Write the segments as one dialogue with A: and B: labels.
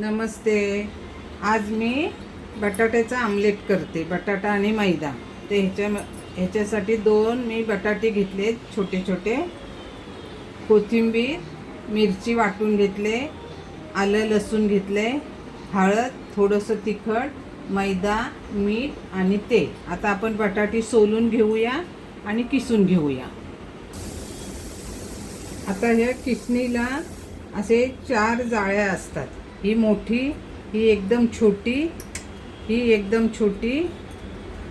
A: नमस्ते. आज मी बटाट्याचा आमलेट करते बटाटा आणि मैदा. ते ह्याच्या ह्याच्यासाठी दोन मी बटाटे घेतले छोटे छोटे. कोथिंबीर मिरची वाटून घेतले आलं लसूण घेतले हळद थोडंसं तिखट मैदा मीठ आणि तेल. आता आपण बटाटे सोलून घेऊया आणि किसून घेऊया. आता ह्या किसणीला असे चार जाळ्या असतात. ही मोठी ही एकदम छोटी ही एकदम छोटी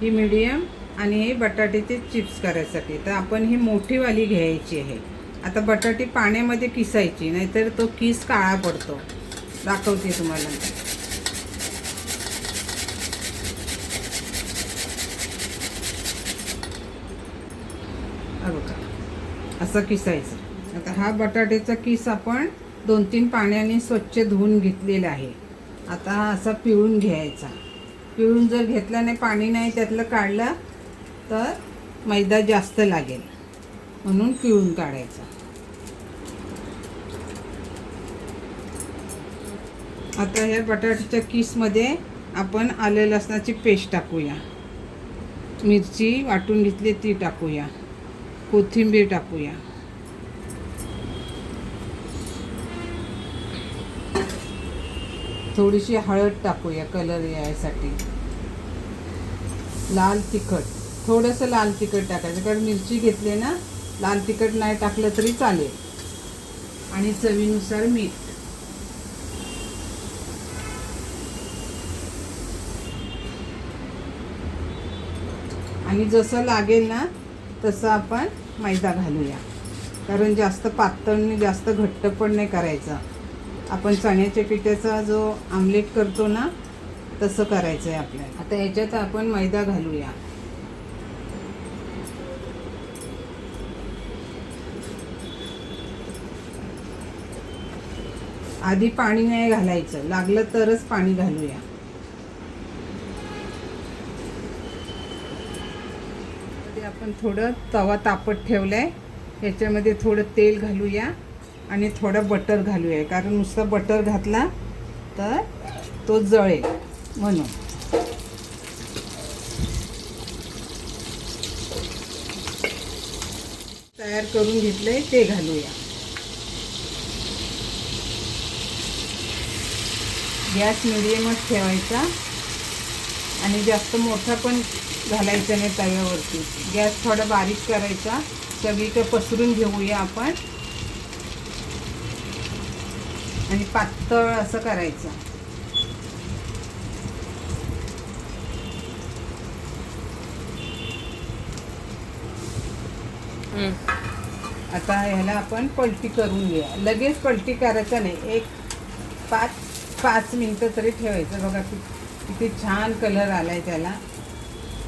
A: ही मिडियम आणि हे बटाट्याचे चिप्स करायसाठी. तर आपण ही मोठीवाली घ्यायची आहे. आता बटाटे पाण्यामध्ये किसायची नाहीतर तो किस काळा पडतो. दाखवते तुम्हाला. बघा असं किसायचं. आता हा बटाट्याचा किस आपण दोन तीन पाण्याने स्वच्छ धुवून घेतलेला आहे. आता हा असा पिळून घ्यायचा. पिळून जर घेतला नाही पाणी नाही त्यातलं काढलं तर मैदा जास्त लागेल. म्हणून पिळून काढायचा. आता ह्या बटाट्याच्या किसमध्ये आपण आले लसणाची पेस्ट टाकूया. मिरची वाटून घेतली ती टाकूया. कोथिंबीर टाकूया. थोडीशी हळद टाकूया कलर यायसाठी. लाल तिखट. थोडंसं लाल तिखट टाकायचं कारण मिरची घेतली ना लाल तिखट नाही टाकलं तरी चालेल. आणि चवीनुसार मीठ. आणि जसं लागेल ना तसं आपण मैदा घालूया. कारण जास्त पातळ जास्त घट्ट पण नाही करायचं. आपण चण्याच्या पिठाचा जो आमलेट करतो ना तसं करायचं आहे आपल्याला. आता ह्याच्यात आपण मैदा घालूया. आधी पाणी नाही घालायचं. लागलं तरच पाणी घालूया. आपण थोडं तवा तापत ठेवलाय. ह्याच्यामध्ये थोडं तेल घालूया. आणि थोडं बटर घालूया. कारण नुसतं बटर घातला तर तो जळेल म्हणून. तयार करून घेतलंय ते घालूया. गॅस मिडियमच ठेवायचा. आणि जास्त मोठा पण घालायचा नाही तव्यावरती. गॅस थोडा बारीक करायचा. सगळीकडे पसरून घेऊया आपण. आणि पातळ असं करायचं. आता ह्याला आपण पलटी करून घेऊया. लगेच पलटी करायचं नाही. एक पाच पाच मिनटं तरी ठेवायचं. बघा कि किती छान कलर आलाय त्याला.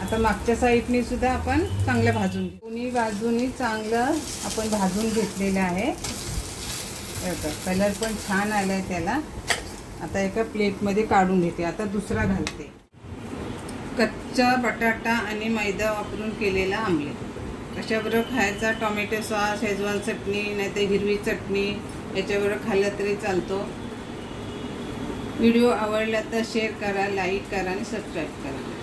A: आता मागच्या साईडनी सुद्धा आपण चांगलं भाजून दोन्ही बाजूनी चांगलं आपण भाजून घेतलेलं आहे. कलर पण छान आलाय त्याला. आता एका प्लेटमध्ये काढून घेते. आता दुसरा घालते. कच्चा बटाटा आणि मैदा वापरून केलेला आमलेट. कशाबरोबर खायचा टोमॅटो सॉस शेजवान चटणी नाहीतर हिरवी चटणी याच्याबरोबर खाल्लं तरी चालतो. व्हिडिओ आवडला तर शेअर करा लाईक करा आणि सबस्क्राईब करा.